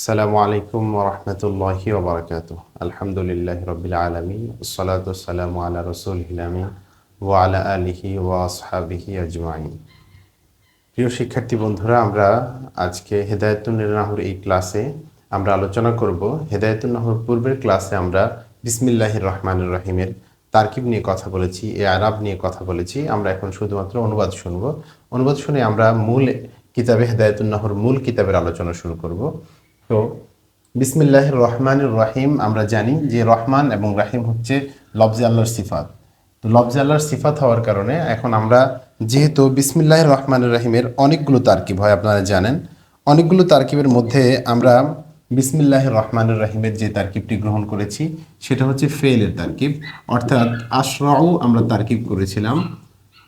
আসসালামু আলাইকুম ওরহমতুল্লাহি ওবরাকাত আলহামদুলিল্লাহ রবিল আলমিন সালাতামু আলা রসুল হিলামি ও আলা আলিহি ও আসহাবিহি আজমাইন। প্রিয় শিক্ষার্থী বন্ধুরা, আমরা আজকে হেদায়তুন্নাহর এই ক্লাসে আমরা আলোচনা করব। হেদায়তুন্নাহর পূর্বের ক্লাসে আমরা বিসমিল্লাহির রহমানুর রহিমের তারকিব নিয়ে কথা বলেছি, এ আরব নিয়ে কথা বলেছি। আমরা এখন শুধুমাত্র অনুবাদ শুনব। অনুবাদ শুনে আমরা মূল কিতাবে হেদায়তুন্নাহর মূল কিতাবের আলোচনা শুরু করব। তো বিসমিল্লাহ রহমান রহিম, আমরা জানি যে রহমান এবং রাহিম হচ্ছে লফজে আল্লাহর সিফাত। তো লফজে আল্লাহর সিফাত হওয়ার কারণে এখন আমরা যেহেতু বিসমিল্লাহ রহমান রহিমের অনেকগুলো তারকিব হয়, আপনারা জানেন। অনেকগুলো তারকিবের মধ্যে আমরা বিসমিল্লাহ রহমান রহিমের যে তারকিবটি গ্রহণ করেছি, সেটা হচ্ছে ফেলের তারকিব। অর্থাৎ আশরাউ আমরা তারকিব করেছিলাম।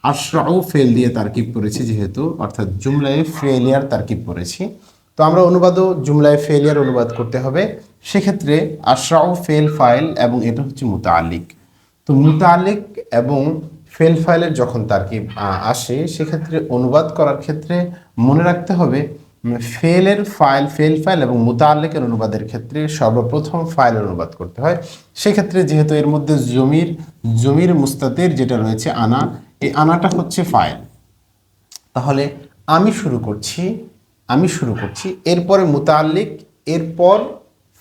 আশরাউ ফেল দিয়ে তারকিব করেছি যেহেতু, অর্থাৎ জুমলায় ফেলিয়ার তারকিব করেছি। তো আমরা অনুবাদও জুমলায় ফেলিয়ার অনুবাদ করতে হবে। সেক্ষেত্রে আশরাউ ফেল ফাইল এবং এটা হচ্ছে মুতাআলিক তো মুতাআলিক এবং ফেল ফাইলের যখন তারকিব আসে, সেক্ষেত্রে অনুবাদ করার ক্ষেত্রে মনে রাখতে হবে ফেলের ফাইল ফেল ফাইল এবং মুতাআলিকের অনুবাদের ক্ষেত্রে সর্বপ্রথম ফাইলের অনুবাদ করতে হয়। সেক্ষেত্রে যেহেতু এর মধ্যে জমির জমির মুস্তাতের যেটা রয়েছে আনা, এই আনাটা হচ্ছে ফাইল তাহলে আমি শুরু করছি আমি শুরু করছি। এরপরে মুতাল্লিক এরপর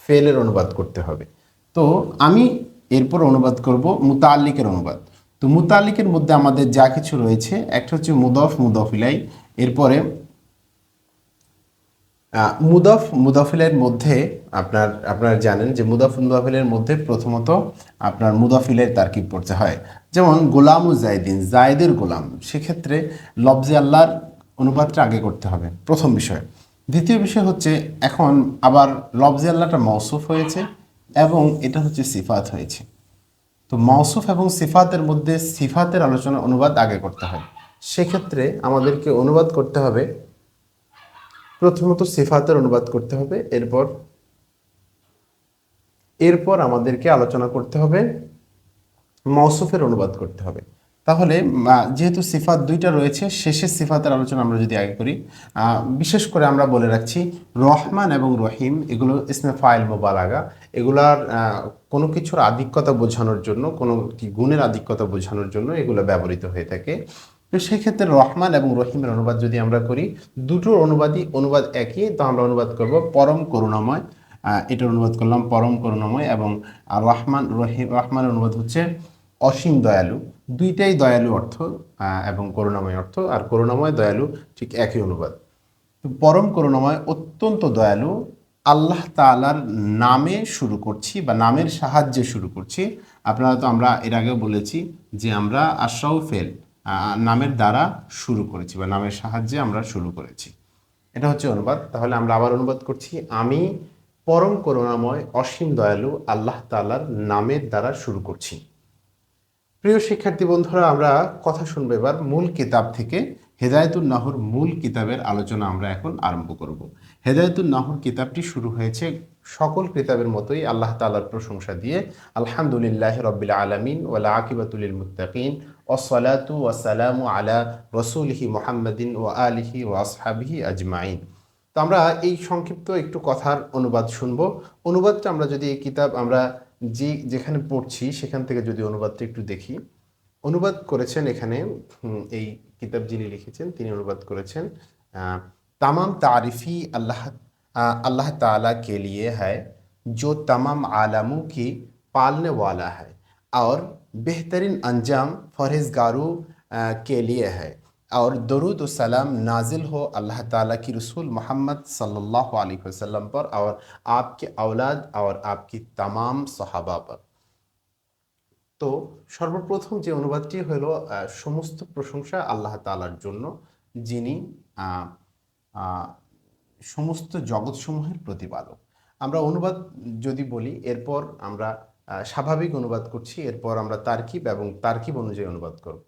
ফেলের অনুবাদ করতে হবে। তো আমি এরপর অনুবাদ করব মুতাল্লিকের অনুবাদ। তো মুতাল্লিকের মধ্যে আমাদের যা কিছু রয়েছে, একটা হচ্ছে মুদফ মুদফিলাই এরপরে মুদফ মুদাফিলের মধ্যে আপনার, আপনারা জানেন যে মুদফ মুদাফিলের মধ্যে প্রথমত আপনার মুদাফিলের তারকিব পড়তে হয়। যেমন গোলাম জায়দিন জায়দের গোলাম। সেক্ষেত্রে লবজে আল্লাহর অনুবাদটা আগে করতে হবে, প্রথম বিষয়। দ্বিতীয় বিষয় হচ্ছে, এখন আবার লফজে আল্লাহটা মৌসুফ হয়েছে এবং এটা হচ্ছে সিফাত হয়েছে। তো মৌসুফ এবং সিফাতের মধ্যে সিফাতের আলোচনা, অনুবাদ আগে করতে হয়। সেক্ষেত্রে আমাদেরকে অনুবাদ করতে হবে, প্রথমত সিফাতের অনুবাদ করতে হবে, এরপর এরপর আমাদেরকে আলোচনা করতে হবে মৌসুফের অনুবাদ করতে হবে। তাহলে যেহেতু সিফাত দুইটা রয়েছে, শেষের সিফাতের আলোচনা আমরা যদি আগে করি বিশেষ করে আমরা বলে রাখছি রহমান এবং রহিম, এগুলো ইসমে ফাইল মোবালাগা, এগুলার কোনো কিছুর আধিক্যতা বোঝানোর জন্য, কোনো গুণের আধিক্যতা বোঝানোর জন্য এগুলো ব্যবহৃত হয়ে থাকে। তো সেক্ষেত্রে রহমান এবং রহিমের অনুবাদ যদি আমরা করি, দুটোর অনুবাদই অনুবাদ একই, তো আমরা অনুবাদ করব পরম করুণাময়। এটার অনুবাদ করলাম পরম করুণাময় এবং রহমান, রহিম, রহমানের অনুবাদ হচ্ছে অসীম দয়ালু। দুইটাই দয়ালু অর্থ এবং করুণাময় অর্থ, আর করুণাময় দয়ালু ঠিক একই অনুবাদ। পরম করুণাময়, অত্যন্ত দয়ালু, আল্লাহ তাআলার নামে শুরু করছি বা নামের সাহায্যে শুরু করছি। আপনারা তো আমরা এর আগেও বলেছি যে আমরা আশরাউ ফেল নামের দ্বারা শুরু করেছি বা নামের সাহায্যে আমরা শুরু করেছি। এটা হচ্ছে অনুবাদ। তাহলে আমরা আবার অনুবাদ করছি, আমি পরম করুণাময়, অসীম দয়ালু, আল্লাহ তাআলার নামের দ্বারা শুরু করছি। প্রিয় শিক্ষার্থী বন্ধুরা, আমরা কথা শুনব এবার মূল কিতাব থেকে। হেদায়তুল নাহর মূল কিতাবের আলোচনা আমরা এখন আরম্ভ করব। হেদায়তুল নাহর কিতাবটি শুরু হয়েছে সকল কিতাবের মতোই আল্লাহ তালার প্রশংসা দিয়ে। আলহামদুলিল্লাহ রবিল আলমিন ওয়ালা আকিবাতুলিল মুত্তাকিন। ওসলাতু ওয়াসালামু আলা রসুলহি মোহাম্মদিন ও আলিহি ও আসহাবিহি আজমাইন। তো আমরা এই সংক্ষিপ্ত একটু কথার অনুবাদ শুনব। অনুবাদটা আমরা যদি এই কিতাব আমরা যে যেখানে পড়ছি সেখান থেকে যদি অনুবাদটা একটু দেখি অনুবাদ করেছেন এখানে হুম, এই কিতাব যিনি লিখেছেন তিনি অনুবাদ করেছেন আহ, तमाम तारीफ़ी अल्लाह आ, अल्लाह ताला के लिए है जो तमाम आलमों की पालने वाला है और बेहतरीन अंजाम फरहेजगारों आ, के लिए है और दरूद व सलाम नाजिल हो अल्लाह ताला की रसूल मोहम्मद सल्लल्लाहु अलैहि वसल्लम पर और आपके औलाद और आपकी तमाम सहाबा पर তো সর্বপ্রথম যে অনুবাদটি হলো আহ, সমস্ত প্রশংসা আল্লাহ তাআলার জন্য যিনি আহ, আহ, সমস্ত জগৎসমূহের প্রতিপালক আমরা অনুবাদ যদি বলি এরপর আমরা আহ, স্বাভাবিক অনুবাদ করছি এরপর আমরা তারকিব এবং তারকিব অনুযায়ী অনুবাদ করব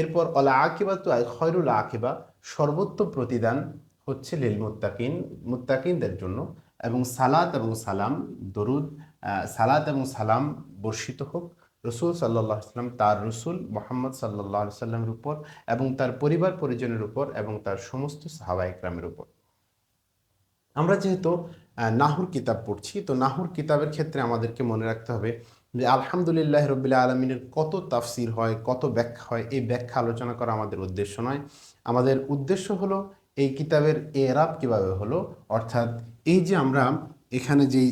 এরপর অলা আকিবা তো খয়রুল আকিবা, সর্বোত্তম প্রতিদান হচ্ছে লিল মুত্তাকিন, মুত্তাকিনদের জন্য এবং সালাত এবং সালাম, দরুদ সালাত এবং সালাম বর্ষিত হোক। রসুল সাল্লাহ সাল্লাম তার রসুল মোহাম্মদ সাল্লাহ সাল্লামের উপর এবং তার পরিবার পরিজনের উপর এবং তার সমস্ত সাহাবা ইকরামের উপর। আমরা যেহেতু নাহুর কিতাব পড়ছি, তো নাহুর কিতাবের ক্ষেত্রে আমাদেরকে মনে রাখতে হবে যে আলহামদুলিল্লাহ রবিল্লা আলমিনের কত তাফসির হয়, কত ব্যাখ্যা হয়, এই ব্যাখ্যা আলোচনা করা আমাদের উদ্দেশ্য নয়। আমাদের উদ্দেশ্য হলো এই কিতাবের এরাব কীভাবে হলো, অর্থাৎ এই যে আমরা এখানে যে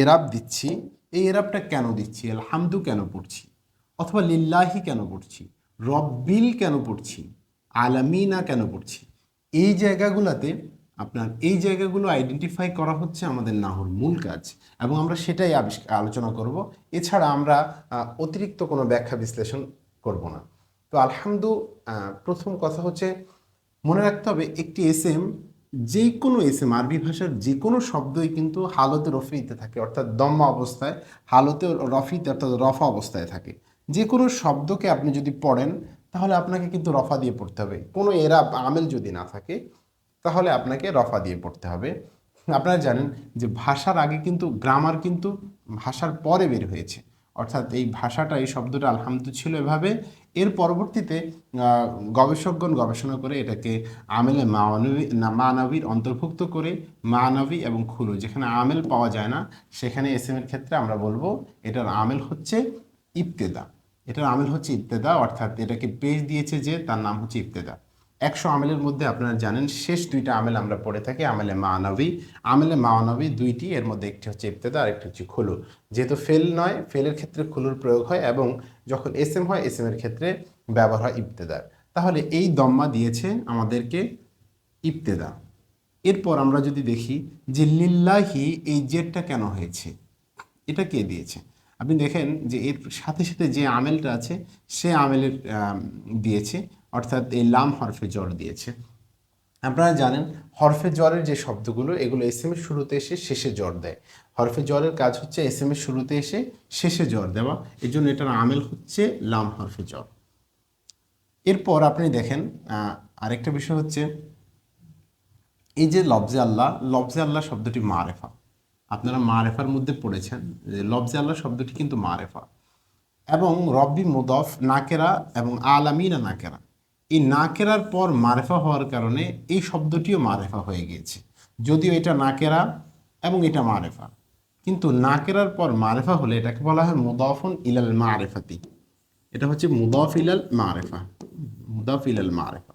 এরাব দিচ্ছি, এই এরাবটা কেন দিচ্ছি, আলহামদু কেন পড়ছি, অথবা লিল্লাহি কেন পড়ছি, রব্বিল কেন পড়ছি, আলামিনা কেন পড়ছি, এই জায়গাগুলোতে আপনার এই জায়গাগুলো আইডেন্টিফাই করা হচ্ছে আমাদের নাহুর মূল কাজ এবং আমরা সেটাই আলোচনা করব। এছাড়া আমরা অতিরিক্ত কোনো ব্যাখ্যা বিশ্লেষণ করব না। তো আলহামদু প্রথম কথা হচ্ছে মনে রাখতে হবে একটি এস এম যে কোনো এস এম আরবি ভাষার যে কোনো শব্দই কিন্তু হালতে রফিতে থাকে, অর্থাৎ দম্মা অবস্থায়, হালতে রফিতে, অর্থাৎ রফা অবস্থায় থাকে। যে কোনো শব্দকে আপনি যদি পড়েন, তাহলে আপনাকে কিন্তু রফা দিয়ে পড়তে হবে। কোনো এরা আমেল যদি না থাকে তাহলে আপনাকে রফা দিয়ে পড়তে হবে। আপনারা জানেন যে ভাষার আগে কিন্তু গ্রামার কিন্তু ভাষার পরে বের হয়েছে। অর্থাৎ এই ভাষাটা, এই শব্দটা আলহামদু ছিল এভাবে। এর পরবর্তীতে গবেষকগণ গবেষণা করে এটাকে আমেলে মানবী, মানবীর অন্তর্ভুক্ত করে, মানবী এবং খুলু, যেখানে আমেল পাওয়া যায় না, সেখানে এস এর ক্ষেত্রে আমরা বলব এটার আমেল হচ্ছে ইবতেদা। এটার আমেল হচ্ছে ইবতেদা, অর্থাৎ এটাকে পেজ দিয়েছে যে তার নাম হচ্ছে ইবতেদা। একশো আমেলের মধ্যে আপনারা জানেন, শেষ দুইটা আমেল আমরা পড়ে থাকি, আমেলে মানবী আমেলে মানবী দুইটি, এর মধ্যে একটি হচ্ছে ইবতেদা আর একটি হচ্ছে খুলু। যেহেতু ফেল নয়, ফেলের ক্ষেত্রে খুলুর প্রয়োগ হয় এবং যখন এস এম হয় এস এম এর ক্ষেত্রে ব্যবহার হয় ইবতেদার। তাহলে এই দম্মা দিয়েছে আমাদেরকে ইবতেদা। এরপর আমরা যদি দেখি যে লিল্লাহি এই জেটটা কেন হয়েছে? এটা কে দিয়েছে? আপনি দেখেন যে এর সাথে সাথে যে আমেলটা আছে, সে আমেলের দিয়েছে। অর্থাৎ এই লাম হরফে জ্বর দিয়েছে। আপনারা জানেন, হরফে জ্বরের যে শব্দগুলো, এগুলো এস এম এর শুরুতে এসে শেষে জ্বর দেয়। হরফে জ্বরের কাজ হচ্ছে এস এম এর শুরুতে এসে শেষে জ্বর দেওয়া। এই জন্য এটার আমেল হচ্ছে লাম হরফে জ্বর এরপর আপনি দেখেন আরেকটা বিষয় হচ্ছে, এই যে লবজে আল্লাহ লবজে আল্লাহ শব্দটি মারেফা। আপনারা মারেফার মধ্যে পড়েছেন যে লবজে আল্লাহ শব্দটি কিন্তু মারেফা। এবং রব্বি মুদফ, নাকেরা এবং আলামিনা নাকেরা। এই নাকেরার পর মারেফা হওয়ার কারণে এই শব্দটিও মারেফা হয়ে গিয়েছে। যদিও এটা নাকেরা এবং এটা মারেফা। কিন্তু নাকেরার পর মারেফা হলে এটাকে বলা হয় মুদফুন ইলাল মারেফাতি। এটা হচ্ছে মুদফ ইলাল মারেফা। মুদফ ইলাল মারেফা।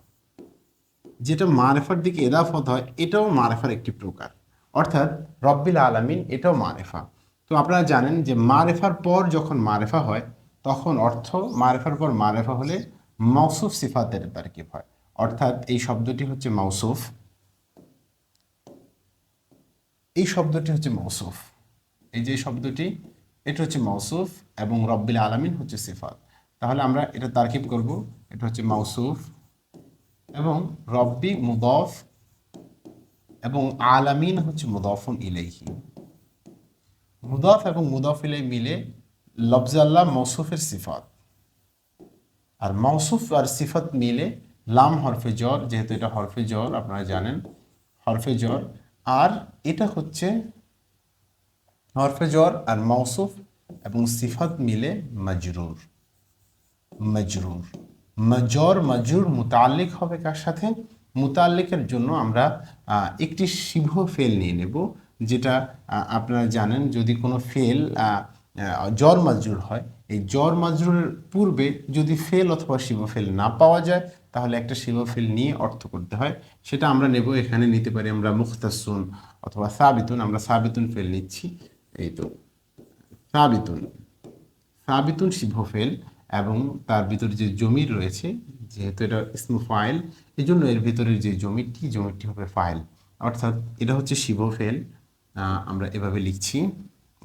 যেটা মারেফার দিকে এদাফত হয়, এটাও মারেফার একটি প্রকার। অর্থাৎ রব্বিল আলামিন এটাও মারেফা। তো আপনারা জানেন যে মারেফার পর যখন মারেফা হয়, তখন অর্থ মারেফার পর মারেফা হলে মৌসুফ সিফাতের তারকিব হয়। অর্থাৎ এই শব্দটি হচ্ছে মৌসুফ এই শব্দটি হচ্ছে মৌসুফ এই যে শব্দটি, এটা হচ্ছে মৌসুফ এবং রব্বিল আলামিন হচ্ছে সিফাত। তাহলে আমরা এটা তারকিব করব। এটা হচ্ছে মৌসুফ এবং রব্বি মুদফ এবং আলামিন হচ্ছে মুদফুন ইলাইহি। মুদফ এবং মুদফ ইলাই মিলে লফজ আল্লাহ মৌসুফের সিফাত। আর মৌসুফ আর সিফাত মিলে লাম হরফে জ্বর যেহেতু এটা হরফে জ্বর আপনারা জানেন, হরফে জ্বর আর এটা হচ্ছে হরফে জ্বর আর মৌসুফ এবং সিফাত মিলে মজরুর। মজরুর। মজর, মজরুর মুতাল্লিক হবে কার সাথে? মুতাল্লিকের জন্য আমরা একটি শিভ ফেল নিয়ে নেব, যেটা আপনারা জানেন, যদি কোনো ফেল জ্বর মাজরুর হয়। এই জ্বর মাজরুরের পূর্বে যদি ফেল অথবা শিব ফেল না পাওয়া যায়, তাহলে একটা শিব ফেল নিয়ে অর্থ করতে হয়। সেটা আমরা নেব এখানে, নিতে পারি আমরা মুখতাসুন অথবা সাবিতুন, আমরা সাবিতুন ফেল নিচ্ছি। এই তো, সাবিতুন সাবিতুন শিভ ফেল এবং তার ভিতরে যে জমির রয়েছে, যেহেতু এটা ইসমু ফাইল এই জন্য এর ভিতরের যে জমিটি জমিটি হবে ফাইল। অর্থাৎ এটা হচ্ছে শিব ফেল আমরা এভাবে লিখছি।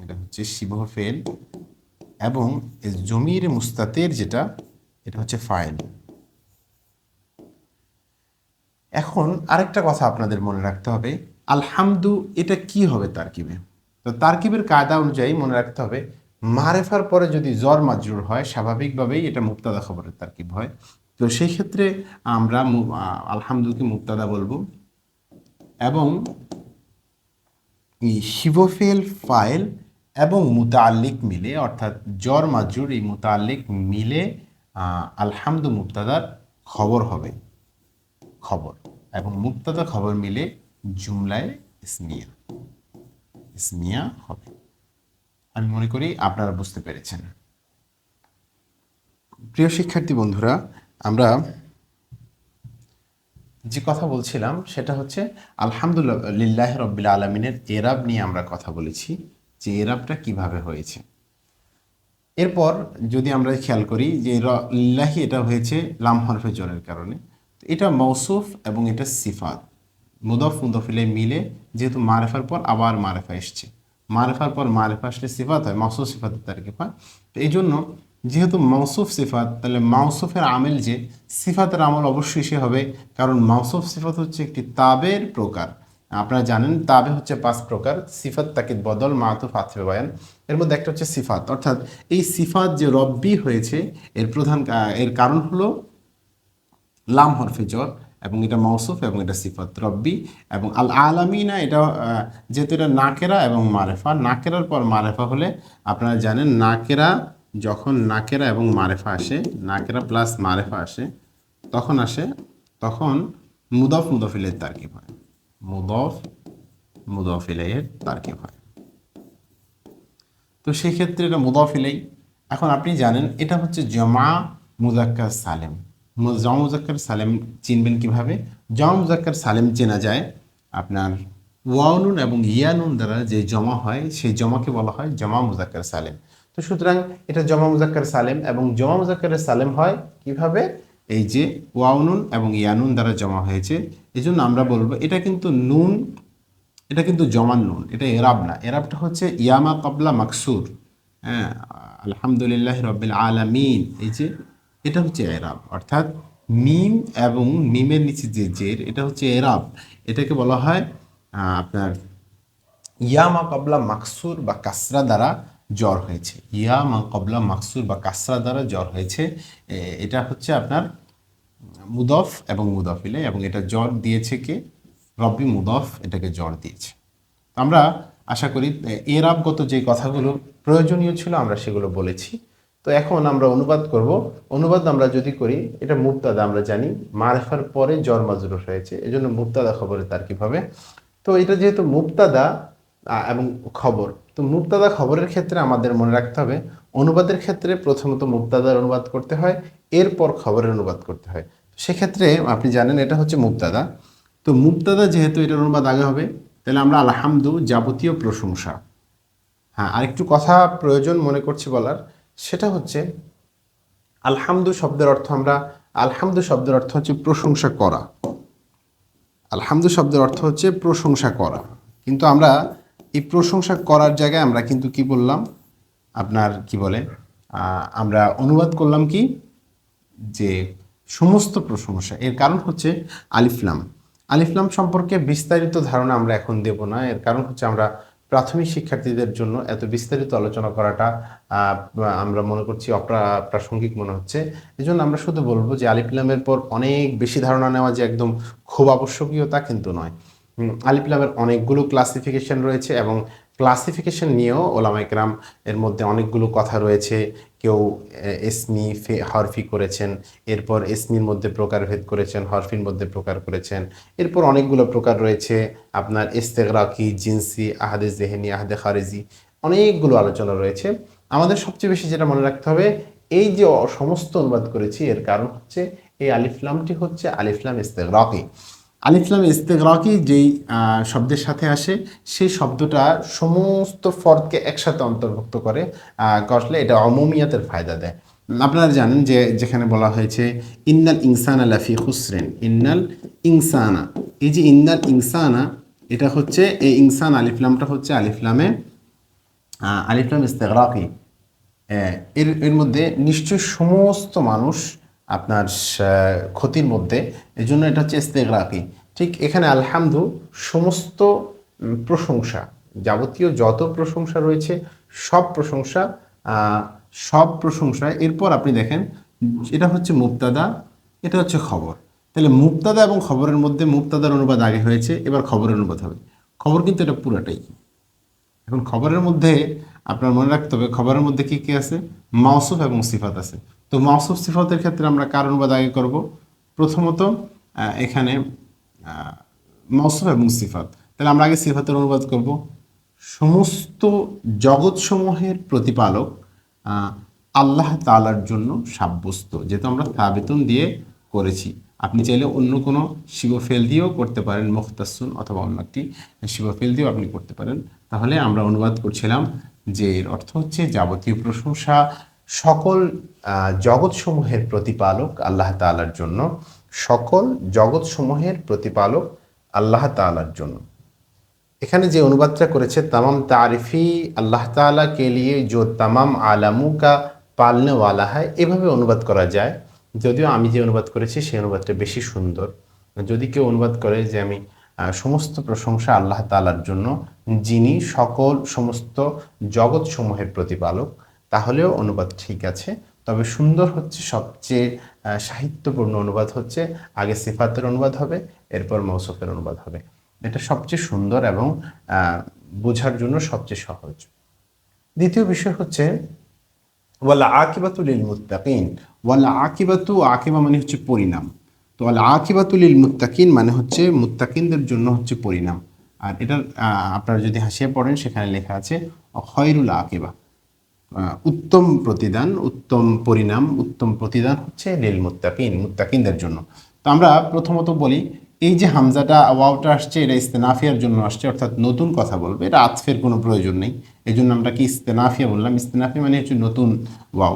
এটা হচ্ছে শিব ফেল এবং জমির মুস্তাতের যেটা, এটা হচ্ছে ফাইল। এখন আরেকটা কথা আপনাদের মনে রাখতে হবে, আলহামদু, এটা কি হবে তারকিবে? তো তারকিবের কায়দা অনুযায়ী মনে রাখতে হবে, মারেফার পরে যদি জ্বর মাজরুর হয়, স্বাভাবিকভাবেই এটা মুক্তাদা খবরের তারকিব হয়। তো সেই ক্ষেত্রে আমরা আলহামদুকে মুক্তাদা বলব এবং শিবফেল ফাইল এবং মুতাল্লিক মিলে, অর্থাৎ জ্বর মাজরুর এই মুতাল্লিক মিলে আলহামদু মুক্তাদার খবর হবে। খবর। এবং মুক্তাদা খবর মিলে জুমলায় ইসমিয়া। ইসমিয়া হবে। আমি মনে করি আপনারা বুঝতে পেরেছেন। প্রিয় শিক্ষার্থী বন্ধুরা, আমরা যে কথা বলছিলাম সেটা হচ্ছে, আলহামদুলিল্লাহ রব্বিল আলমিনের এরাব নিয়ে আমরা কথা বলেছি। যে এরাবটা কীভাবে হয়েছে। এরপর যদি আমরা খেয়াল করি যে লিল্লাহি এটা হয়েছে লাম হরফে জরের কারণে। এটা মৌসুফ এবং এটা সিফাত। মুদফ মুদফিলে মিলে যেহেতু মারেফার পর আবার মারেফা এসছে। মারেফার পর মারেফা আসলে সিফাত হয় মৌসুফ সিফাতের তারিখে হয় তো এই জন্য যেহেতু মৌসুফ সিফাত, তাহলে মাউসুফের আমেল যে, সিফাতের আমল অবশ্যই সে হবে। কারণ মাউসুফ সিফাত হচ্ছে একটি তাবের প্রকার। আপনারা জানেন, তাবে হচ্ছে পাঁচ প্রকার। সিফাত, তাকিদ, বদল, মাতুফ, আতফে, বয়ান। এর মধ্যে একটা হচ্ছে সিফাত। অর্থাৎ এই সিফাত যে রব্বি হয়েছে, এর প্রধান এর কারণ হলো লাম হরফে জর এবং এটা মৌসুফ এবং এটা সিফাত রব্বি। এবং আল আলামিনা, এটা যেহেতু এটা নাকেরা এবং মারেফা। নাকেরার পর মারেফা হলে আপনারা জানেন, নাকেরা যখন নাকেরা এবং মারেফা আসে, নাকেরা প্লাস মারেফা আসে, তখন আসে, তখন মুদফ মুদফিলের তারকিব হয়। মুদফ মুদফিলের তারকিব হয়। তো সেই ক্ষেত্রে এটা মুদাফিলেই। এখন আপনি জানেন, এটা হচ্ছে জমা মুজাক্কার সালেম। জমা মুজাক্কার সালেম চিনবেন কীভাবে? জমা মুজাক্কার সালেম চেনা যায় আপনার ওয়াউনুন এবং ইয়ানুন দ্বারা যে জমা হয়, সেই জমাকে বলা হয় জমা মুজাক্কার সালেম। তো সুতরাং এটা জমা মুজাক্কার সালেম এবং জমা মুজাক্কারের সালেম হয় কীভাবে? এই যে ওয়াউনুন এবং ইয়ানুন দ্বারা জমা হয়েছে এই জন্য আমরা বলব এটা কিন্তু নুন, এটা কিন্তু জমান নুন, এটা এরাব না। এরাবটা হচ্ছে ইয়ামা কাবলা মাকসুর। হ্যাঁ আলহামদুলিল্লাহ রবিল আলামিন। এই যে, এটা হচ্ছে এরাব। অর্থাৎ মিম এবং মিমের নিচে যে জের, এটা হচ্ছে এরাব। এটাকে বলা হয় আপনার ইয়ামা কবলা মাকসুর বা কাসরা দ্বারা জ্বর হয়েছে। ইয়া মা কবলা মাকসুর বা কাসরা দ্বারা জ্বর হয়েছে। এটা হচ্ছে আপনার মুদফ এবং মুদফিলে এবং এটা জ্বর দিয়েছে কে? রব্বি মুদফ এটাকে জ্বর দিয়েছে। আমরা আশা করি এ, এরাবগত যে কথাগুলো প্রয়োজনীয় ছিল আমরা সেগুলো বলেছি। তো এখন আমরা অনুবাদ করব। অনুবাদ আমরা যদি করি এটা মুক্তাদা আমরা জানি মারেফার পরে জ্বর মাজরুর হয়েছে। এজন্য মুক্তাদা খবরে তার কীভাবে তো এটা যেহেতু মুক্তাদা এবং খবর তো মুক্তাদা খবরের ক্ষেত্রে আমাদের মনে রাখতে হবে, অনুবাদের ক্ষেত্রে প্রথমত মুক্তাদার অনুবাদ করতে হয়, এরপর খবরের অনুবাদ করতে হয়। সেক্ষেত্রে আপনি জানেন এটা হচ্ছে মুক্তাদা তো মুক্তাদা যেহেতু এটার অনুবাদ আগে হবে, তাহলে আমরা আলহামদু যাবতীয় প্রশংসা। হ্যাঁ আরেকটু কথা প্রয়োজন মনে করছি বলার, সেটা হচ্ছে আলহামদু শব্দের অর্থ আমরা, আলহামদু শব্দের অর্থ হচ্ছে প্রশংসা করা। আলহামদু শব্দের অর্থ হচ্ছে প্রশংসা করা। কিন্তু আমরা এই প্রশংসা করার জায়গায় আমরা কিন্তু কি বললাম? আপনার কি বলে? আমরা অনুবাদ করলাম কি? যে সমস্ত প্রশংসা। এর কারণ হচ্ছে আলিফলাম আলিফলাম সম্পর্কে বিস্তারিত ধারণা আমরা এখন দেব না। এর কারণ হচ্ছে আমরা প্রাথমিক শিক্ষার্থীদের জন্য এত বিস্তারিত আলোচনা করাটা আমরা মনে করছি অপ্রাসঙ্গিক মনে হচ্ছে। এই জন্য আমরা শুধু বলব যে আলিফলামের পর অনেক বেশি ধারণা নেওয়া যে একদম খুব আবশ্যকীয় তা কিন্তু নয়। আলিফলামের অনেকগুলো ক্লাসিফিকেশন রয়েছে এবং ক্লাসিফিকেশন নিয়েও ওলামা একরাম এর মধ্যে অনেকগুলো কথা রয়েছে। কেউ এসমি ফে, হরফি করেছেন, এরপর এসমির মধ্যে প্রকারভেদ করেছেন, হরফির মধ্যে প্রকার করেছেন। এরপর অনেকগুলো প্রকার রয়েছে, আপনার ইস্তেগরাকি, জিন্সি, আহাদে জেহেনি, আহাদে খারেজি, অনেকগুলো আলোচনা রয়েছে। আমাদের সবচেয়ে বেশি যেটা মনে রাখতে হবে, এই যে সমস্ত অনুবাদ করেছি এর কারণ হচ্ছে, এই আলিফলামটি হচ্ছে আলিফলাম ইস্তেগরাকি। আলিফলাম ইস্তেগরাকি যেই শব্দের সাথে আসে, সেই শব্দটা সমস্ত ফর্দকে একসাথে অন্তর্ভুক্ত করে করলে এটা অমমিয়াতের ফায়দা দেয়। আপনারা জানেন যে, যেখানে বলা হয়েছে, ইন্নাল ইনসানা লাফি খুসরেন, ইন্নাল ইনসানা। এই যে ইন্নাল ইনসানা এটা হচ্ছে, এই ইনসান আলিফলামটা হচ্ছে আলিফলামে আলিফলাম ইস্তেগরাকি। এর এর মধ্যে নিশ্চয়ই সমস্ত মানুষ আপনার ক্ষতির মধ্যে। এই জন্য এটা হচ্ছে ইস্তেগরাকি। ঠিক এখানে আলহামদু, সমস্ত প্রশংসা, যাবতীয় যত প্রশংসা রয়েছে, সব প্রশংসা সব প্রশংসা। এরপর আপনি দেখেন, এটা হচ্ছে মুক্তাদা এটা হচ্ছে খবর। তাহলে মুক্তাদা এবং খবরের মধ্যে মুক্তাদার অনুবাদ আগে হয়েছে, এবার খবরের অনুবাদ হবে। খবর কিন্তু এটা পুরাটাই। এখন খবরের মধ্যে আপনার মনে রাখতে হবে, খবরের মধ্যে কি কি আছে? মাউসুফ এবং সিফাত আছে। তো মাউসুফ সিফাতের ক্ষেত্রে আমরা কার অনুবাদ আগে করব। প্রথমত এখানে মাউসুফ এবং সিফাত। তাহলে আমরা আগে সিফাতের অনুবাদ করব। সমস্ত জগৎসমূহের প্রতিপালক আল্লাহ তালার জন্য সাব্যস্ত, যেহেতু আমরা সাবেতন দিয়ে করেছি। আপনি চাইলে অন্য কোনো শিবফেল দিয়েও করতে পারেন মুখতাসুন অথবা অন্য একটি শিবফেল দিয়েও আপনি করতে পারেন। তাহলে আমরা অনুবাদ করছিলাম যে এর অর্থ হচ্ছে যাবতীয় প্রশংসা সকল জগৎসমূহের প্রতিপালক আল্লাহ তালার জন্য, সকল জগৎসমূহের প্রতিপালক আল্লাহ তালার জন্য। এখানে যে অনুবাদটা করেছে, তামাম তারিফি আল্লাহ তালা কে লিয়ে জো তামাম আলামু কা পালনেওয়ালা হয়, এভাবে অনুবাদ করা যায়। যদিও আমি যে অনুবাদ করেছি, সেই অনুবাদটা বেশি সুন্দর। যদি কেউ অনুবাদ করে যে আমি সমস্ত প্রশংসা আল্লাহ তালার জন্য, যিনি সকল, সমস্ত জগৎসমূহের প্রতিপালক তাহলেও অনুবাদ ঠিক আছে। তবে সুন্দর হচ্ছে সবচেয়ে সাহিত্যপূর্ণ অনুবাদ হচ্ছে আগে সিফাতের অনুবাদ হবে এরপর মৌসুফের অনুবাদ হবে। এটা সবচেয়ে সুন্দর এবং বোঝার জন্য সবচেয়ে সহজ। দ্বিতীয় বিষয় হচ্ছে ওয়ালা আকিবাতুল মুত্তাকিন। ওয়ালা আকিবাতু আকিবা মানে হচ্ছে পরিণাম। তো ওয়ালা আকিবাতুল মুত্তাকিন মানে হচ্ছে মুত্তাকিনদের জন্য হচ্ছে পরিণাম। আর আহ, আপনারা যদি হাসিয়ে পড়েন সেখানে লেখা আছে খয়রুল আকিবা। উত্তম প্রতিদান, উত্তম পরিণাম, উত্তম প্রতিদান হচ্ছে লিল মুত্তাকিন, মুত্তাকিনদের জন্য। তো আমরা প্রথমত বলি, এই যে হামজাটা ওয়াওটা আসছে, এটা ইস্তেনাফিয়ার জন্য আসছে, অর্থাৎ নতুন কথা বলবে, এটা আতফের কোনো প্রয়োজন নেই। এই জন্য আমরা কি ইস্তেনাফিয়া বললাম? ইস্তেনাফিয়া মানে হচ্ছে নতুন ওয়াও।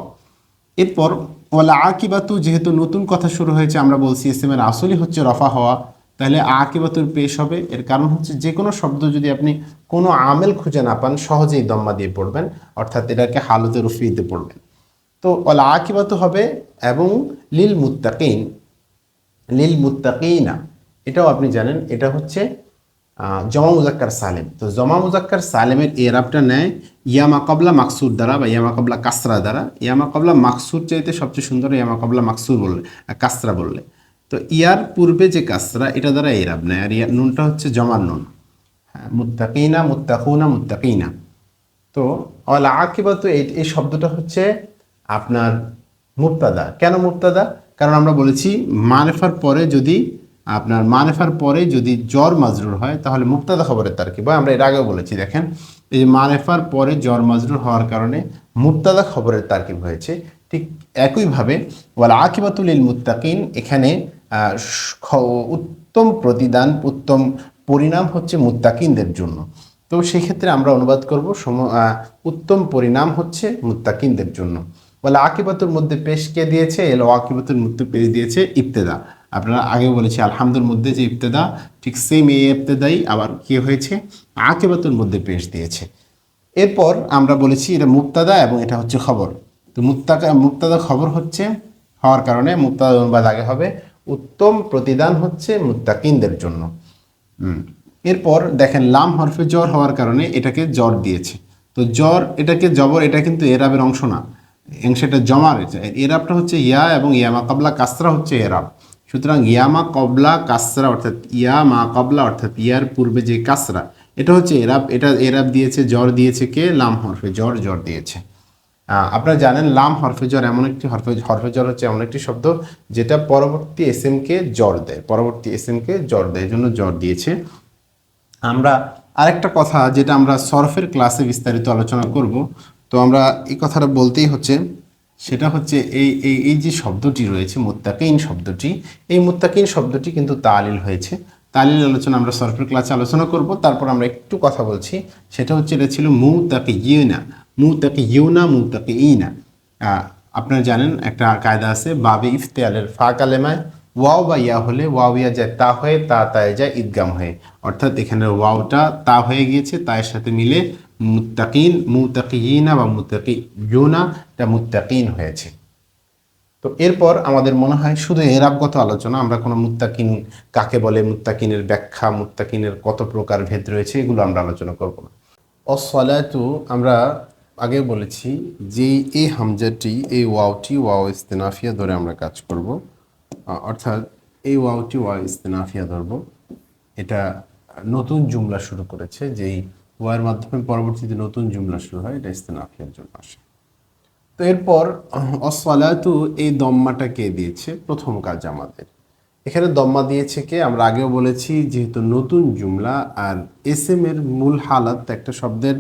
এরপর, ওয়ালা আকিবাতু, যেহেতু নতুন কথা শুরু হয়েছে, আমরা বলছি ইসলামের আসলই হচ্ছে রফা হওয়া। তাহলে আকিবাতুর পেশ হবে। এর কারণ হচ্ছে যে কোনো শব্দ যদি আপনি কোনো আমেল খুঁজে না পান, সহজেই দম্মা দিয়ে পড়বেন, অর্থাৎ এটাকে হালতে রুফিতে পড়বেন। তো ওয়ালা আকিবাতু হবে এবং লিল মুত্তাকিন, লিল মুত্তাকিনা, এটাও আপনি জানেন, এটা হচ্ছে জমা মুজাক্কার সালেম। তো জমা মুজাক্কার সালেমের এরাবটা নেয় ইয়ামা কবলা মাকসুর দ্বারা বা ইয়ামা কবলা কাসরা দ্বারা। ইয়ামা কবলা মাকসুর চাইতে সবচেয়ে সুন্দর ইয়ামা কবলা মাকসুর বললে, কাসরা বললে। তো ইয়ার পূর্বে যে কাসরা, এটা দ্বারা এরাব নেয় আর ইয়ার নুনটা হচ্ছে জমার নুন। হ্যাঁ মুত্তাকিনা মুত্তাকুনা মুত্তাকিনা। তো অল আকিবা তো এই শব্দটা হচ্ছে আপনার মুক্তাদা কেন মুক্তাদা কারণ আমরা বলেছি মানেফার পরে যদি, আপনার মানেফার পরে যদি জ্বর মাজরুর হয়, তাহলে মুক্তাদা খবরের তার কি বা আমরা এর আগেও বলেছি, দেখেন। এই যে মারেফার পরে জ্বর মাজরুর হওয়ার কারণে মুক্তাদা খবরের তারকিব হয়েছে। ঠিক একইভাবে, ওয়াল আকিবাতুল মুত্তাকিন, এখানে উত্তম প্রতিদান, উত্তম পরিণাম হচ্ছে মুত্তাকিনদের জন্য। তো সেই ক্ষেত্রে আমরা অনুবাদ করব, সম উত্তম পরিণাম হচ্ছে মুত্তাকিনদের জন্য। বলে আকিবাতুর মধ্যে পেশ কে দিয়েছে? এলো আকিবাতুর মধ্যে পেশ দিয়েছে ইফতেদা আপনারা আগে বলেছি, আলহামদুর মধ্যে যে ইফতেদা ঠিক সেম এই ইফতেদাই আবার কি হয়েছে? আকিবাতুর মধ্যে পেশ দিয়েছে। এরপর আমরা বলেছি এটা মুক্তাদা এবং এটা হচ্ছে খবর। তো মুক্তাকা মুক্তাদা খবর হচ্ছে, হওয়ার কারণে মুক্তাদা অনুবাদ আগে হবে। উত্তম প্রতিদান হচ্ছে মুত্তাকিনদের জন্য। এরপর দেখেন, লাম হরফে জ্বর হওয়ার কারণে এটাকে জ্বর দিয়েছে। তো জ্বর, এটাকে জবর, এটা কিন্তু এরাবের অংশ না। সেটা জমা রয়েছে এরাবটা হচ্ছে ইয়া এবং ইয়ামা কাবলা কাসরা হচ্ছে এরাব। সুতরাং ইয়ামা কবলা কাসরা অর্থাৎ ইয়া মা কবলা অর্থাৎ ইয়ার পূর্বে যে কাসরা, এটা হচ্ছে এরাব। এটা এরাব দিয়েছে, জ্বর দিয়েছে কে? লাম হরফে জ্বর জ্বর দিয়েছে। আপনারা জানেন লাম হরফেজর এমন একটি হরফে হরফেজর হচ্ছে এমন একটি শব্দ যেটা পরবর্তী এস কে জ্বর দেয়। পরবর্তী এস কে জ্বর দেয় জন্য জ্বর দিয়েছে। আমরা আরেকটা কথা যেটা আমরা সরফের ক্লাসে বিস্তারিত আলোচনা করব। তো আমরা এই কথাটা বলতেই হচ্ছে, সেটা হচ্ছে এই এই এই যে শব্দটি রয়েছে, মুত্তাকিন শব্দটি, এই মুত্তাকিন শব্দটি কিন্তু তালিল হয়েছে। তালিল আলোচনা আমরা সরফের ক্লাসে আলোচনা করব। তারপর আমরা একটু কথা বলছি, সেটা হচ্ছে এটা ছিল মু তাকে ইউনা মু তাকে ইউনা মু ইনা আপনারা জানেন একটা কায়দা আছে, বাবে ইফতেয়ালের ফা কালেমায় ওয়াও বা ইয়া হলে ওয়াও ইয়া যায়, তা হয়ে তা তায় যায় ঈদগাম হয়ে। অর্থাৎ এখানে ওয়াওটা তা হয়ে গিয়েছে, তায়ের সাথে মিলে মুত্তাকিন মুতাকিনা বা মুতাকি ইউনা এটা মুত্তাকিন হয়েছে। তো এরপর আমাদের মনে হয় শুধু এরাবগত আলোচনা, আমরা কোনো মুত্তাকিন কাকে বলে, মুত্তাকিনের ব্যাখ্যা, মুত্তাকিনের কত প্রকার ভেদ রয়েছে, এগুলো আমরা আলোচনা করব না। অসলাতু আমরা আগে বলেছি যে এই হামজাটি, এই ওয়াওটি ওয়াও ইস্তেনাফিয়া ধরে আমরা কাজ করব। অর্থাৎ এই ওয়াওটি ওয়াও ইস্তেনাফিয়া ধরব। এটা নতুন জুমলা শুরু করেছে, যেই ওয়ার মাধ্যমে পরবর্তীতে নতুন জুমলা শুরু হয়, এটা ইস্তেনাফিয়ার জন্য আসে। তো এরপর অসলাতু এই দম্মাটা কে দিয়েছে? প্রথম কাজ আমাদের। এখানে দম্মা দিয়েছে কে? আমরা আগেও বলেছি, যেহেতু নতুন জুমলা, আর এস এম এর মূল হালাত একটা শব্দের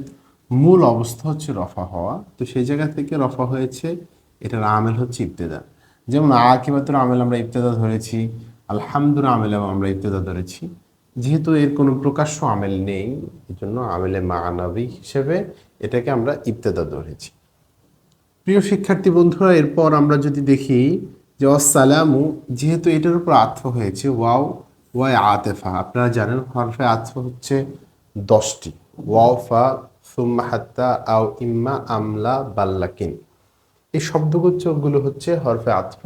মূল অবস্থা হচ্ছে রফা হওয়া। তো সেই জায়গা থেকে রফা হয়েছে, এটার আমেল হচ্ছে ইবতেদা। যেমন আকিবাতুর আমেল আমরা ইবতেদা ধরেছি, আলহামদুল আমেল আমরা ইবতেদা ধরেছি। যেহেতু এর কোনো প্রকাশ্য আমেল নেই এই জন্য আমেলে মানাবি হিসেবে এটাকে আমরা ইবতেদা ধরেছি। প্রিয় শিক্ষার্থী বন্ধুরা, এরপর আমরা যদি দেখি যে অসালামু যেহেতু এটার উপর আত্ম হয়েছে, ওয়াও ওয়াই আতেফা। আপনারা জানেন হরফে আত্ম হচ্ছে দশটি। ওয়াও, ফা সুম্মা হাত্তা আও ইম্মা আমলা বাল্লাকিন। এই শব্দগুচ্ছগুলো হচ্ছে হরফে আতফ।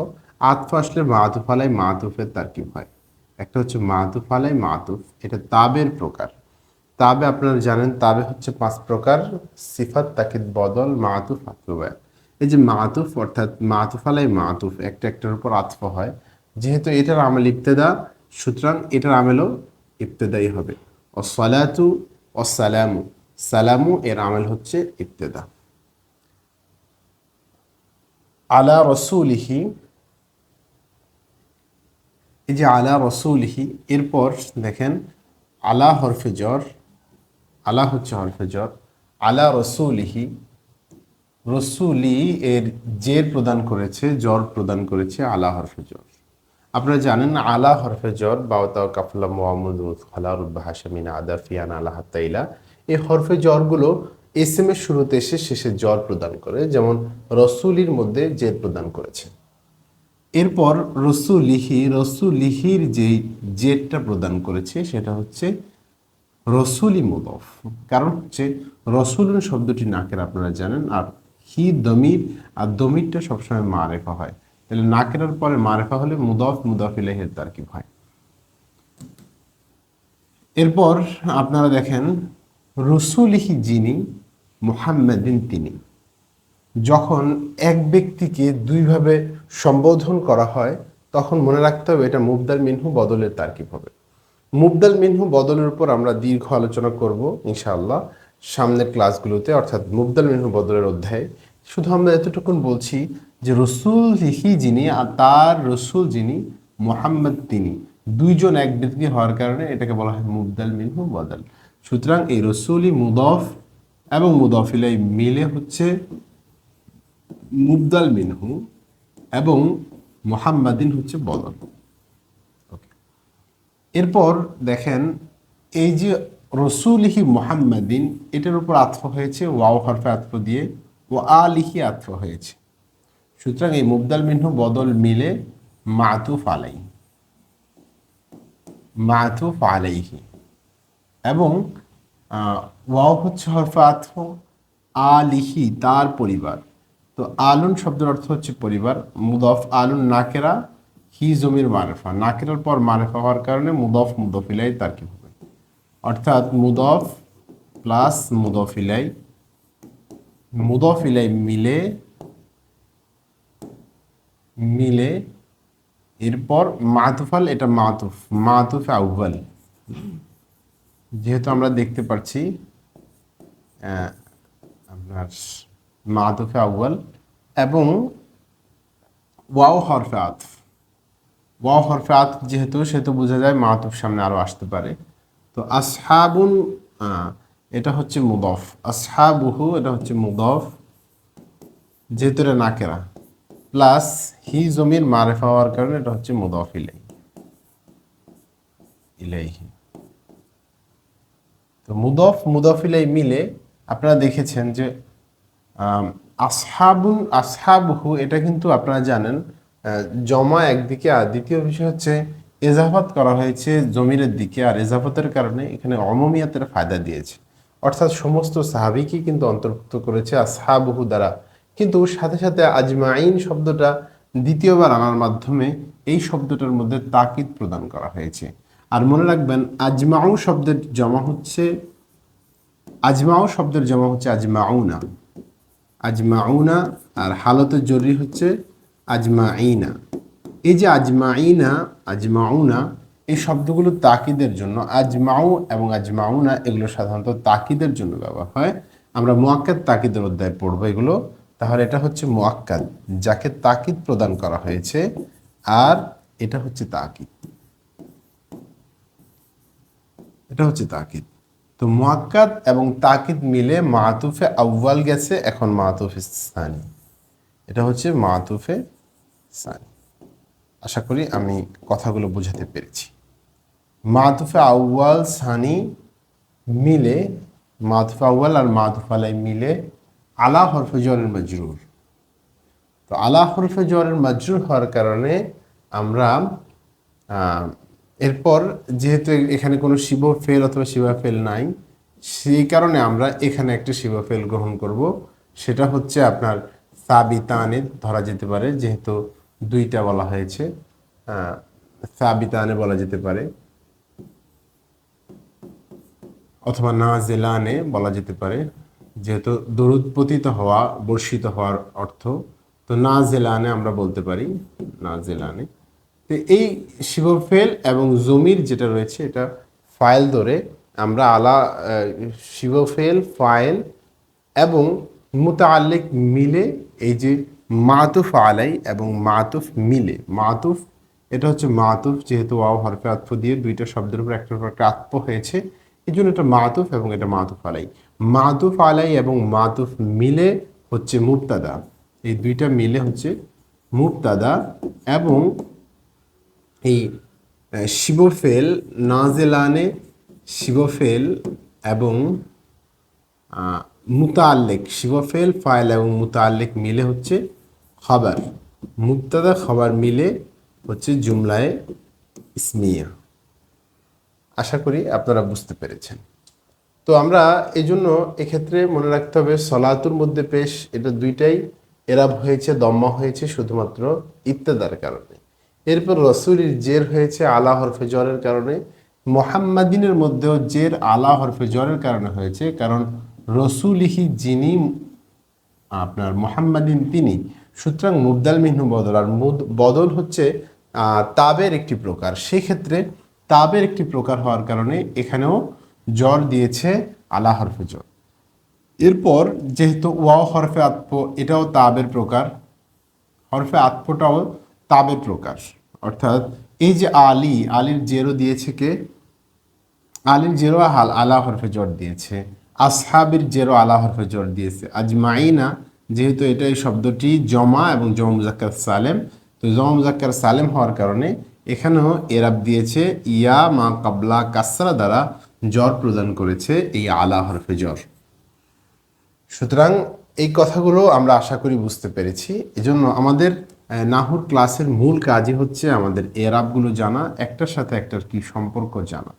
আতফ আসলে মাতুফ আলাই মাতুফের তারকিব হয়। একটা হচ্ছে মাতুফ আলাই মাতুফ এটা তাবের প্রকার। তাবে আপনারা জানেন, তাবে হচ্ছে পাঁচ প্রকার সিফাত তাকিদ বদল মাতুফ আতফুবায় এই যে মাতুফ অর্থাৎ মাতুফ আলাই মাতুফ একটা একটার উপর আতফ হয়। যেহেতু এটার আমল ইবতেদা, সুতরাং এটার আমেলও ইবতেদাই হবে। ও সালাতু ও সালামু, এর আমল হচ্ছে ইবতেদা। আলা রসুলিহি, এই যে আলা রসুলিহি, এরপর দেখেন আলা হরফে জ্বর, আলা হচ্ছে হরফে জ্বর, আলা রসুলিহি, রসুলি এর জের প্রদান করেছে, জ্বর প্রদান করেছে আলা হরফে জ্বর। আপনারা জানেন আলা হরফে জ্বর বাউতাও কাফলা মোহাম্মদ খালা রুব্বা হাসামিন আদা ফিয়ান আলা এই হরফে জ্বরগুলো এস এম এর শুরুতে এসে শেষে জ্বর প্রদান করে, যেমন রসুলির মধ্যে জের প্রদান করেছে। এরপর রসুলিহি, রসুলিহির যে জেটটা প্রদান করেছে, সেটা হচ্ছে রসুলি মুদফ। কারণ হচ্ছে রসুলুন শব্দটি নাকের আপনারা জানেন, আর হি দমির, আর দমিরটা সবসময় মারেফা হয়। তাহলে নাকেরার পরে মারেফা হলে মুদফ মুদফ ইলাহের তারকিব হয়। এরপর আপনারা দেখেন রসুলিহি যিনি, মোহাম্মদিন তিনি। যখন এক ব্যক্তিকে দুইভাবে সম্বোধন করা হয়, তখন মনে রাখতে হবে এটা মুবদাল মিনহু বদলের তার্কিব হবে। মুবদাল মিনহু বদলের উপর আমরা দীর্ঘ আলোচনা করব, ইনশাআল্লাহ, সামনের ক্লাসগুলোতে, অর্থাৎ মুবদাল মিনহু বদলের অধ্যায়ে। শুধু আমরা এতটুকুন বলছি যে রসুল হি যিনি আর তার রসুল যিনি, মোহাম্মদ তিনি, দুইজন এক ব্যক্তি হওয়ার কারণে এটাকে বলা হয় মুবদাল মিনহু বদল। সুতরাং এই রসুলই মুদফ এবং মুদফিলাই মিলে হচ্ছে মুবদাল মিনহু এবং মোহাম্মদিন হচ্ছে বদল এরপর দেখেন, এই যে রসুলিহি মোহাম্মদিন, এটার উপর আত্ম হয়েছে, ওয়াও হরফে আত্ম দিয়ে, ও আলিহি আত্ম হয়েছে। সুতরাং এই মুবদাল মিনহু বদল মিলে মাতুফ আলাই মাতুফ আলাইহি। এবং ওয়াও হচ্ছে হরফে আত্ম আলিহি তার পরিবার। তো আলুন শব্দের অর্থ হচ্ছে পরিবার, মুদফ আলুন নাকেরা, হি জমির মারেফা। নাকেরার পর মারেফা হওয়ার কারণে মুদফ মুদফিলাই তার কি হবে। অর্থাৎ মুদফ প্লাস মুদফিলাই মুদফিলাই মিলে মিলে এরপর মাতুফাল, এটা মাতুফ মাতুফ আউ্বাল যেহেতু আমরা দেখতে পাচ্ছি আপনার মাতুফে আউ্বাল এবং ওয়াও হরফে আতফ ওয়াও হরফে আতফ যেহেতু, সেহেতু বোঝা যায় মাতুফ সামনে আরও আসতে পারে। তো আসহাবুন এটা হচ্ছে মুদফ। আসহাবুহু, এটা হচ্ছে মুদফ। যেহেতু এটা নাকেরা। প্লাস হি জমির মারেফা হওয়ার কারণে এটা হচ্ছে মুদফ ইলাই ইলাইহি। তো মুদফ, মুদফিলাই মিলে আপনারা দেখেছেন যে আসহাবুন, আসহাবহু, এটা কিন্তু আপনারা জানেন জমা একদিকে আর দ্বিতীয় বিষয় হচ্ছে এজাফাত করা হয়েছে জমিরের দিকে, আর এজাফতের কারণে এখানে অমমিয়াতের ফায়দা দিয়েছে। অর্থাৎ সমস্ত সাহাবিকে কিন্তু অন্তর্ভুক্ত করেছে আসহাবহু দ্বারা। কিন্তু সাথে সাথে আজমাইন শব্দটা দ্বিতীয়বার আনার মাধ্যমে এই শব্দটার মধ্যে তাকিদ প্রদান করা হয়েছে। আর মনে রাখবেন, আজমাউ শব্দের জমা হচ্ছে, আজমাউ শব্দের জমা হচ্ছে আজমাউনা। আজমাউনা আর হালতের জরুরি হচ্ছে আজমাইনা এই যে আজমাইনা আজমাউনা, এই শব্দগুলো তাকিদের জন্য, আজমাউ এবং আজমাউনা, এগুলো সাধারণত তাকিদের জন্য ব্যবহার হয়। আমরা মোয়াক্কাদ তাকিদের অধ্যায় পড়ব এগুলো। তাহলে এটা হচ্ছে মোয়াক্কাদ যাকে তাকিদ প্রদান করা হয়েছে, আর এটা হচ্ছে তাকিদ। এটা হচ্ছে তাকিদ। তো মুয়াক্কাদ এবং তাকিদ মিলে মাতুফে আউ্বাল গেছে, এখন মাতুফে স্থানী এটা হচ্ছে মাতুফে সানি। আশা করি আমি কথাগুলো বোঝাতে পেরেছি। মাতুফে আউ্বাল সানি মিলে, মাতুফে আউ্বাল আর মাতুফ আলাই মিলে আলা হরফে জরের মজরুর। তো আলা হরফে জরের মজরুর হওয়ার কারণে আমরা এরপর যেহেতু এখানে কোনো শিব ফেল অথবা শিবা ফেল নাই, সেই কারণে আমরা এখানে একটা শিবা ফেল গ্রহণ করব। সেটা হচ্ছে আপনার সাবিতানে ধরা যেতে পারে, যেহেতু দুইটা বলা হয়েছে। সাবিতানে বলা যেতে পারে। অথবা না জেলানে বলা যেতে পারে, যেহেতু দরুদ পতিত হওয়া, বর্ষিত হওয়ার অর্থ। তো না জেলানে আমরা বলতে পারি না জেলানে তো এই শিবফেল এবং জমির যেটা রয়েছে, এটা ফাইল ধরে আমরা আলা শিবফেল ফাইল এবং মুতাল্লিক মিলে এই যে মাতুফ আলাই এবং মাতুফ মিলে, মাতুফ, এটা হচ্ছে মাতুফ যেহেতু ওয়াও হরফে আত্ম দিয়ে দুইটা শব্দের উপর একটার উপর একটা আত্ম হয়েছে, এই জন্য এটা মাতুফ এবং এটা মাতুফ আলাই। মাতুফ আলাই এবং মাতুফ মিলে হচ্ছে মুক্তাদা এই দুইটা মিলে হচ্ছে মুক্তাদা এবং এই শিবফেল, নাজেলানে শিবফেল এবং মুতাল্লিক শিবফেল, ফাইল এবং মুতাল্লিক মিলে হচ্ছে খাবার। মুক্তাদা খাবার মিলে হচ্ছে জুমলায় ইসমিয়া। আশা করি আপনারা বুঝতে পেরেছেন। তো আমরা এই জন্য এক্ষেত্রে মনে রাখতে হবে, সলাতুর মধ্যে পেশ, এটা দুইটাই এরাব হয়েছে, দম্মা হয়েছে, শুধুমাত্র ইত্তেদার কারণে। এরপর রসুলির জের হয়েছে আলা হরফে জ্বরের কারণে। মোহাম্মদিনের মধ্যেও জের আলা হরফে জ্বরের কারণে হয়েছে। কারণ রসুলিহি যিনি, আপনার মোহাম্মদিন তিনি। সুতরাং মুবদাল মিহনু বদল। আর মুদ, বদল হচ্ছে তাবের একটি প্রকার। সেক্ষেত্রে তাবের একটি প্রকার হওয়ার কারণে এখানেও জ্বর দিয়েছে আলা হরফে জ্বর এরপর যেহেতু ওয়াও হরফে আত্ম এটাও তাবের প্রকার। হরফে আত্মটাও তাবের প্রকাশ। অর্থাৎ এই যে আলী, আলীর জেরো দিয়েছে কে? আলীর জেরো হাল আলা হরফে জোর দিয়েছে। আসহাবির জেরো আলা হরফে জোর দিয়েছে। আজমাইনা, যেহেতু এটা এই শব্দটি জমা এবং জমা মুজাক্কার সালেম, তো জমা মুজাক্কার সালেম হওয়ার কারণে এখানেও এরাব দিয়েছে, ইয়া মা কাবলা কাসরা দ্বারা জ্বর প্রদান করেছে এই আলা হরফে জ্বর সুতরাং এই কথাগুলো আমরা আশা করি বুঝতে পেরেছি। এজন্য আমাদের নাহুর ক্লাসের মূল কাজই হচ্ছে আমাদের এরাবগুলো জানা একটার সাথে একটার কি সম্পর্ক জানা।